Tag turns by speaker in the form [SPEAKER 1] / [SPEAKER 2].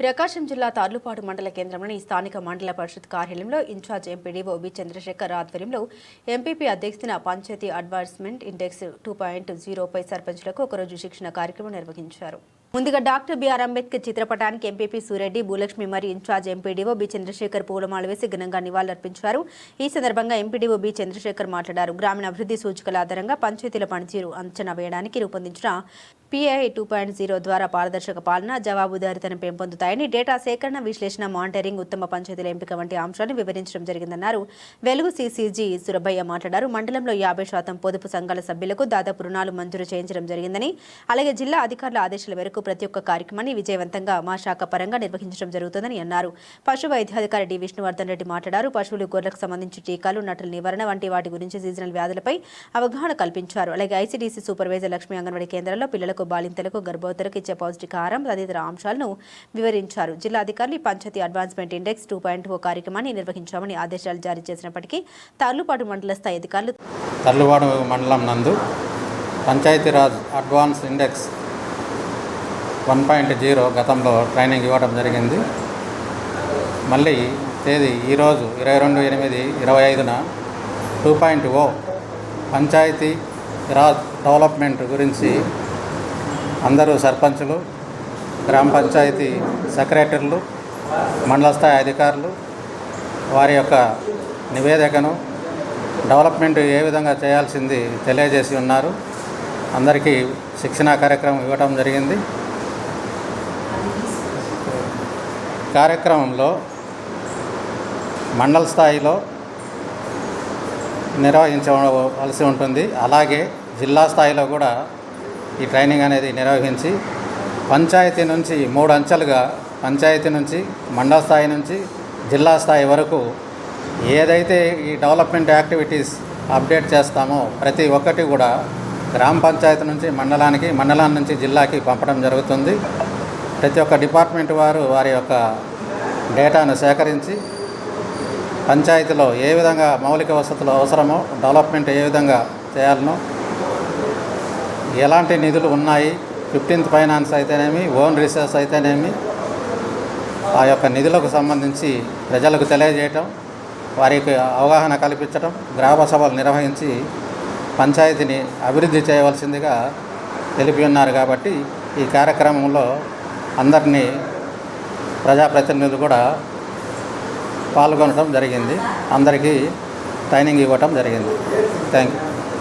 [SPEAKER 1] ప్రకాశం జిల్లా తార్లుపాడు మండల కేంద్రంలోని స్థానిక మండల పరిషత్ కార్యాలయంలో ఇన్ఛార్జ్ ఎంపీడీఓ బి చంద్రశేఖర్ ఆధ్వర్యంలో MPP అధ్యక్షున panchayat advancement index two point జీరోపై సర్పంచ్లకు ఒకరోజు శిక్షణ కార్యక్రమం నిర్వహించారు. ముందుగా డాక్టర్ బిఆర్ అంబేద్కర్ చిత్రపటానికి ఎంపీపీ సూరెడ్డి భూలక్ష్మి మరియు ఇన్ఛార్జ్ ఎంపీడీఓ బి చంద్రశేఖర్ పూలమాల వేసి ఘనంగా నివాళులర్పించారు. ఈ సందర్భంగా ఎంపీడీఓ బి చంద్రశేఖర్ మాట్లాడారు. గ్రామీణ అభివృద్ధి సూచికల ఆధారంగా పంచాయతీల పనితీరు అంచనా వేయడానికి రూపొందించిన పిఐ టూ పాయింట్ జీరో ద్వారా పారదర్శక పాలన జవాబుదారితనం పెంపొందుతాయని డేటా సేకరణ విశ్లేషణ మానిటరింగ్ ఉత్తమ పంచాయతీల ఎంపిక వంటి అంశాలను వివరించడం జరిగిందన్నారు. వెలుగు సీసీజీ సురభయ్య మాట్లాడారు. మండలంలో యాభై శాతం పొదుపు సంఘాల సభ్యులకు దాదాపు రుణాలు మంజూరు చేయించడం జరిగిందని అలాగే జిల్లా అధికారుల ఆదేశాల మేరకు ప్రతి ఒక్క కార్యక్రమాన్ని విజయవంతంగా మా శాఖ పరంగా నిర్వహించడం జరుగుతుందని అన్నారు. పశు వైద్యాధికారి డి. విష్ణువర్ధన్ రెడ్డి మాట్లాడారు. పశువులు గొర్రెలకు సంబంధించి టీకాలు నటుల నివారణ వంటి వాటి గురించి సీజనల్ వ్యాధులపై అవగాహన కల్పించారు. అలాగే ఐసీడీసీ సూపర్వైజర్ లక్ష్మీ అంగన్వాడీ కేంద్రంలో పిల్లలకు బాలింతలకు గర్భవతులకు ఇచ్చే పౌష్టికాహారం తదితర అంశాలను వివరించారు. జిల్లా అధికారులు panchayat advancement index two point O కార్యక్రమాన్ని నిర్వహించామని ఆదేశాలు జారీ చేసినప్పటికీ తర్లుపాటు మండల స్థాయి అధికారులు
[SPEAKER 2] తర్లువాడు మండలం నందు Panchayati Raj advance index one point zero గతంలో ట్రైనింగ్ ఇవ్వడం జరిగింది. మళ్ళీ తేదీ ఈరోజు ఇరవై రెండు ఎనిమిది ఇరవై ఐదున two point O Panchayati Raj development గురించి అందరూ సర్పంచులు గ్రామ పంచాయతీ సెక్రటరీలు మండల స్థాయి అధికారులు వారి యొక్క నివేదికను డెవలప్మెంట్ ఏ విధంగా చేయాల్సింది తెలియజేసి ఉన్నారు. అందరికీ శిక్షణా కార్యక్రమం ఇవ్వటం జరిగింది. కార్యక్రమంలో మండల స్థాయిలో నిర్వహించవలసి ఉంటుంది. అలాగే జిల్లా స్థాయిలో కూడా ఈ ట్రైనింగ్ అనేది నిర్వహించి పంచాయతీ నుంచి మూడు అంచెలుగా పంచాయతీ నుంచి మండల స్థాయి నుంచి జిల్లా స్థాయి వరకు ఏదైతే ఈ డెవలప్మెంట్ యాక్టివిటీస్ అప్డేట్ చేస్తామో ప్రతి ఒక్కటి కూడా గ్రామ పంచాయతీ నుంచి మండలానికి మండలం నుంచి జిల్లాకి పంపడం జరుగుతుంది. ప్రతి ఒక్క డిపార్ట్మెంట్ వారు వారి యొక్క డేటాను సేకరించి పంచాయతీలో ఏ విధంగా మౌలిక వసతులు అవసరమో డెవలప్మెంట్ ఏ విధంగా చేయాలనో ఎలాంటి నిధులు ఉన్నాయి ఫిఫ్టీన్త్ ఫైనాన్స్ అయితేనేమి ఓన్ రీసెర్చ్ అయితేనేమి ఆ యొక్క నిధులకు సంబంధించి ప్రజలకు తెలియజేయటం వారికి అవగాహన కల్పించడం గ్రామ సభలు నిర్వహించి పంచాయతీని అభివృద్ధి చేయవలసిందిగా తెలిపి ఉన్నారు కాబట్టి ఈ కార్యక్రమంలో అందరినీ ప్రజాప్రతినిధులు కూడా పాల్గొనడం జరిగింది. అందరికీ ట్రైనింగ్ ఇవ్వటం జరిగింది. Thank you